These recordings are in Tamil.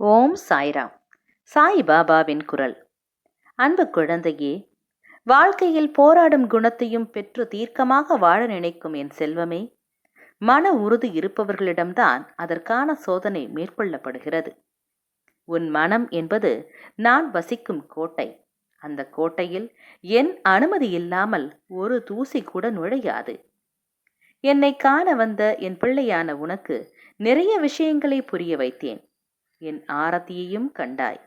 ஓம் சாய்ராம். சாய் பாபாவின் குரல். அன்பு குழந்தையே வாழ்க்கையில் போராடும் குணத்தையும் பெற்று தீர்க்கமாக வாழ நினைக்கும் என் செல்வமே மன உறுதி இருப்பவர்களிடம்தான் அதற்கான சோதனை மேற்கொள்ளப்படுகிறது. உன் மனம் என்பது நான் வசிக்கும் கோட்டை. அந்த கோட்டையில் என் அனுமதி இல்லாமல் ஒரு தூசி கூட நுழையாது. என்னை காண வந்த என் பிள்ளையான உனக்கு நிறைய விஷயங்களை புரிய வைத்தேன். என் ஆரத்தியையும் கண்டாய்.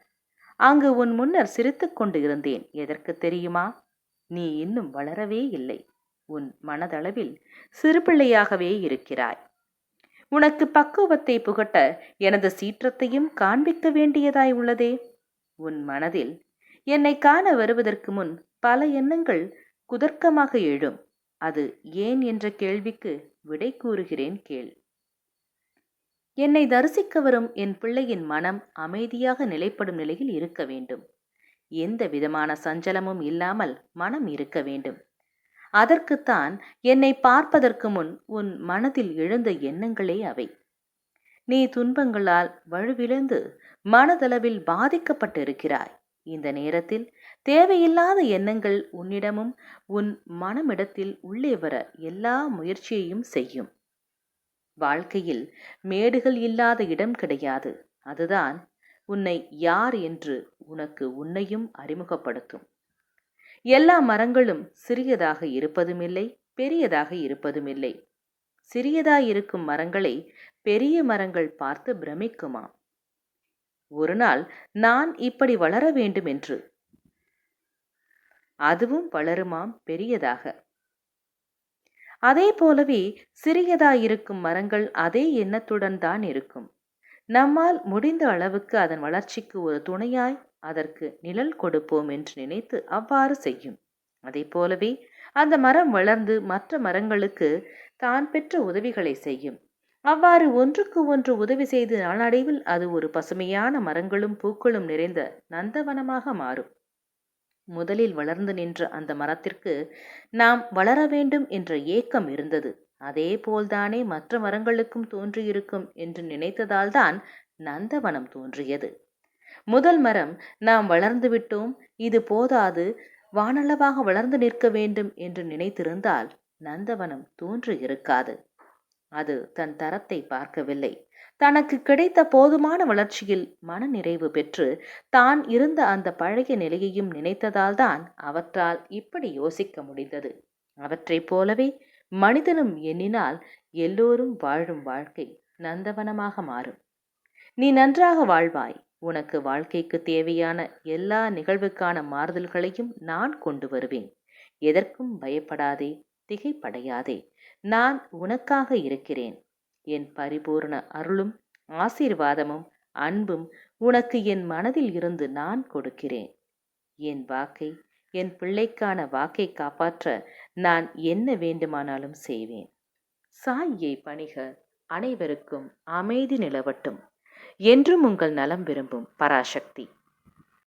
அங்கு உன் முன்னர் சிரித்து கொண்டு இருந்தேன் எதற்கு தெரியுமா? நீ இன்னும் வளரவே இல்லை. உன் மனதளவில் சிறுபிள்ளையாகவே இருக்கிறாய். உனக்கு பக்குவத்தை புகட்ட எனது சீற்றத்தையும் காண்பிக்க வேண்டியதாய் உள்ளதே. உன் மனதில் என்னை காண வருவதற்கு முன் பல எண்ணங்கள் குதர்க்கமாக எழும். அது ஏன் என்ற கேள்விக்கு விடை கூறுகிறேன் கேள். என்னை தரிசிக்க வரும் என் பிள்ளையின் மனம் அமைதியாக நிலைப்படும் நிலையில் இருக்க வேண்டும். எந்த விதமான சஞ்சலமும் இல்லாமல் மனம் இருக்க வேண்டும். அதற்குத்தான் என்னை பார்ப்பதற்கு முன் உன் மனதில் எழுந்த எண்ணங்களே அவை. நீ துன்பங்களால் வலுவிழந்து மனதளவில் பாதிக்கப்பட்டிருக்கிறாய். இந்த நேரத்தில் தேவையில்லாத எண்ணங்கள் உன்னிடமும் உன் மனமிடத்தில் உள்ளே வர எல்லா முயற்சியையும் செய்யும். வாழ்க்கையில் மேடுகள் இல்லாத இடம் கிடையாது. அதுதான் உன்னை யார் என்று உனக்கு உன்னையும் அறிமுகப்படுத்தும். எல்லா மரங்களும் சிறியதாக இருப்பதுமில்லை பெரியதாக இருப்பதுமில்லை. சிறியதாயிருக்கும் மரங்களை பெரிய மரங்கள் பார்த்து பிரமிக்குமாம் ஒரு நாள் நான் இப்படி வளர வேண்டும் என்று அதுவும் வளருமாம் பெரியதாக. அதே போலவே சிறியதாயிருக்கும் மரங்கள் அதே எண்ணத்துடன் தான் இருக்கும். நம்மால் முடிந்த அளவுக்கு அதன் வளர்ச்சிக்கு ஒரு துணையாய் அதற்கு நிழல் கொடுப்போம் என்று நினைத்து அவ்வாறு செய்யும். அதே போலவே அந்த மரம் வளர்ந்து மற்ற மரங்களுக்கு தான் பெற்ற உதவிகளை செய்யும். அவ்வாறு ஒன்றுக்கு ஒன்று உதவி செய்து நாளடைவில் அது ஒரு பசுமையான மரங்களும் பூக்களும் நிறைந்த நந்தவனமாக மாறும். முதலில் வளர்ந்து நின்ற அந்த மரத்திற்கு நாம் வளர வேண்டும் என்ற ஏக்கம் இருந்தது. அதே போல்தானே மற்ற மரங்களுக்கும் தோன்றியிருக்கும் என்று நினைத்ததால்தான் நந்தவனம் தோன்றியது. முதல் மரம் நாம் வளர்ந்து விட்டோம். இது போதாது. வானளவாக வளர்ந்து நிற்க வேண்டும் என்று நினைத்திருந்தால் நந்தவனம் தோன்று இருக்காது அது தன் தரத்தை பார்க்கவில்லை. தனக்கு கிடைத்த போதுமான வளர்ச்சியில் மன நிறைவு பெற்று தான் இருந்த அந்த பழைய நிலையையும் நினைத்ததால்தான் அவற்றால் இப்படி யோசிக்க முடிந்தது. அவற்றைப் போலவே மனிதனும் எண்ணினால் எல்லோரும் வாழும் வாழ்க்கை நந்தவனமாக மாறும். நீ நன்றாக வாழ்வாய். உனக்கு வாழ்க்கைக்கு தேவையான எல்லா நிகழ்வுக்கான மாறுதல்களையும் நான் கொண்டு வருவேன். எதற்கும் பயப்படாதே திகைப்படையாதே. நான் உனக்காக இருக்கிறேன். என் பரிபூர்ண அருளும் ஆசீர்வாதமும் அன்பும் உனக்கு என் மனதில் இருந்து நான் கொடுக்கிறேன். என் வாக்கை என் பிள்ளைக்கான வாக்கை காப்பாற்ற நான் என்ன வேண்டுமானாலும் செய்வேன். சாயை பணிக அனைவருக்கும் அமைதி நிலவட்டும். என்றும் உங்கள் நலம் விரும்பும் பராசக்தி.